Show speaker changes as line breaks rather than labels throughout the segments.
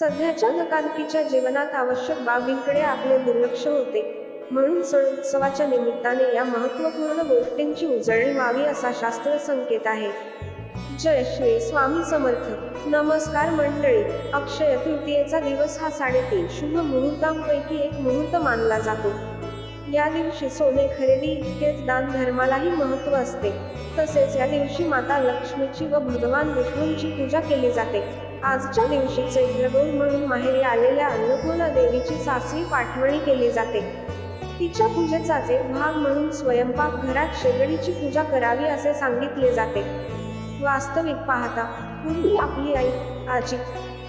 सध्याच्या धकाधकीच्या जीवनात आवश्यक बाबींकडे आपले दुर्लक्ष होते. म्हणून सण उत्सवाच्या निमित्ताने या महत्त्वपूर्ण गोष्टींची उजळणी व्हावी असा शास्त्र संकेत आहे. जय श्री स्वामी समर्थ. नमस्कार मंडळी. अक्षय तृतीयेचा दिवस हा साडेतीन शुभ मुहूर्तांपैकी एक मुहूर्त मानला जातो. या दिवशी सोने खरेदी इतकेच दान धर्मालाही महत्त्व असते. तसेच या दिवशी माता लक्ष्मीची व भगवान विष्णूंची पूजा केली जाते. आजच्या दिवशी चैत्रगौर म्हणून माहेरी आलेल्या अन्नपूर्णा देवीची सासरी पाठवणी केली जाते. तिच्या पूजेचाचे भाग म्हणून स्वयंपाक घरात शेगडीची पूजा करावी असे सांगितले जाते. वास्तविक पाहता पूर्वी आपली आई आजी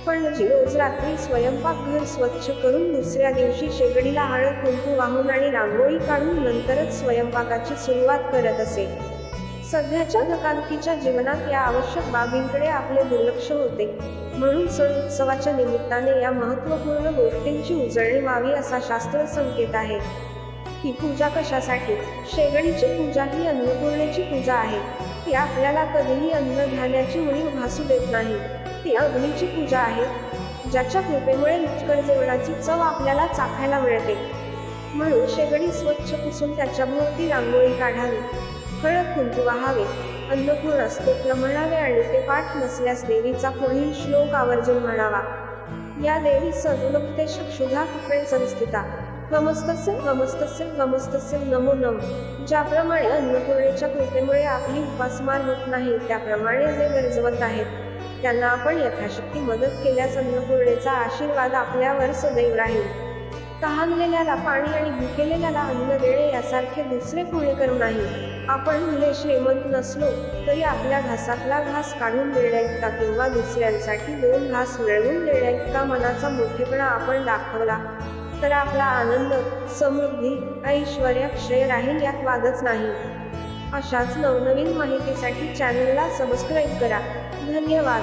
पण जी रोज रात्री स्वयंपाक घर स्वच्छ करून दुसऱ्या दिवशी शेगडीला हळद कुंकू वाहून आणि रांगोळी काढून नंतरच स्वयंपाकाची सुरुवात करत असे. सध्याच्या धकाधकीच्या जीवनात या आवश्यक बाबींकडे आपले दुर्लक्ष होते. म्हणून सण उत्सवाच्या निमित्ताने या महत्त्वपूर्ण गोष्टींची उजळणी व्हावी असा शास्त्र संकेत आहे. ही पूजा कशासाठी? शेगडीची पूजा ही अन्नपूर्णेची पूजा आहे. ती आपल्याला कधीही अन्न अन्नधान्याची उणीव भासू देत नाही. ती अग्नीची पूजा आहे. ज्याच्या कृपेमुळे रुचकर जेवणाची चव आपल्याला चाखायला मिळते. म्हणून शेगडी स्वच्छ पुसून त्याच्या भोवती रांगोळी काढावी. हळद कुंकू वाहावे. अन्नपूर्ण स्तोत्र म्हणावे आणि ते पाठ नसल्यास देवीचा पुढील श्लोक आवर्जून म्हणावा. या देवी सदुलभते क्षुधा कृपेण संस्थिता. नमस्तस्य नमस्तस्य नमस्तस्य नमो नम. ज्याप्रमाणे अन्नपूर्णेच्या कृपेमुळे आपली उपासमार होत नाही त्याप्रमाणे जे गरजवत आहेत त्यांना आपण यथाशक्ती मदत केल्यास अन्नपूर्णेचा आशीर्वाद आपल्यावर सदैव राहील. तहानलेल्याला पाणी आणि भुकेलेल्याला अन्न देणे यासारखे दुसरे पुण्यकर्म नाही. आपण भले श्रीमंत नसलो तरी आपल्या घासातला घास काढून देण्याइतका किंवा दुसऱ्यांसाठी दोन घास मिळवून देण्याइतका मनाचा मोठेपणा आपण दाखवला तर आपला आनंद समृद्धी ऐश्वर क्षय राहील यात वादच नाही. अशाच नवनवीन माहितीसाठी चॅनलला सबस्क्राईब करा. धन्यवाद.